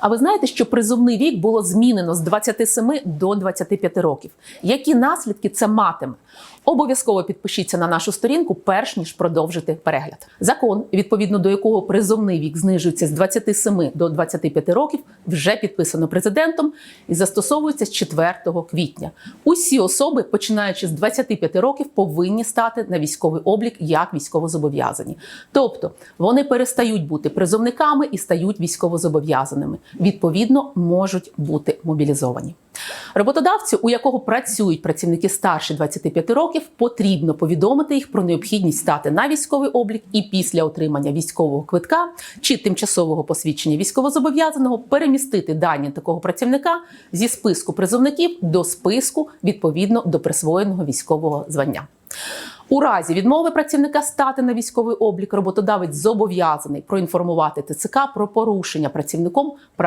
А ви знаєте, що призовний вік було змінено з 27 до 25 років? Які наслідки це матиме? Обов'язково підпишіться на нашу сторінку, перш ніж продовжити перегляд. Закон, відповідно до якого призовний вік знижується з 27 до 25 років, вже підписано президентом і застосовується з 4 квітня. Усі особи, починаючи з 25 років, повинні стати на військовий облік як військовозобов'язані. Тобто вони перестають бути призовниками і стають військовозобов'язаними. Відповідно, можуть бути мобілізовані. Роботодавцю, у якого працюють працівники старші 25 років, потрібно повідомити їх про необхідність стати на військовий облік і після отримання військового квитка чи тимчасового посвідчення військовозобов'язаного перемістити дані такого працівника зі списку призовників до списку відповідно до присвоєного військового звання. У разі відмови працівника стати на військовий облік, роботодавець зобов'язаний проінформувати ТЦК про порушення працівником прав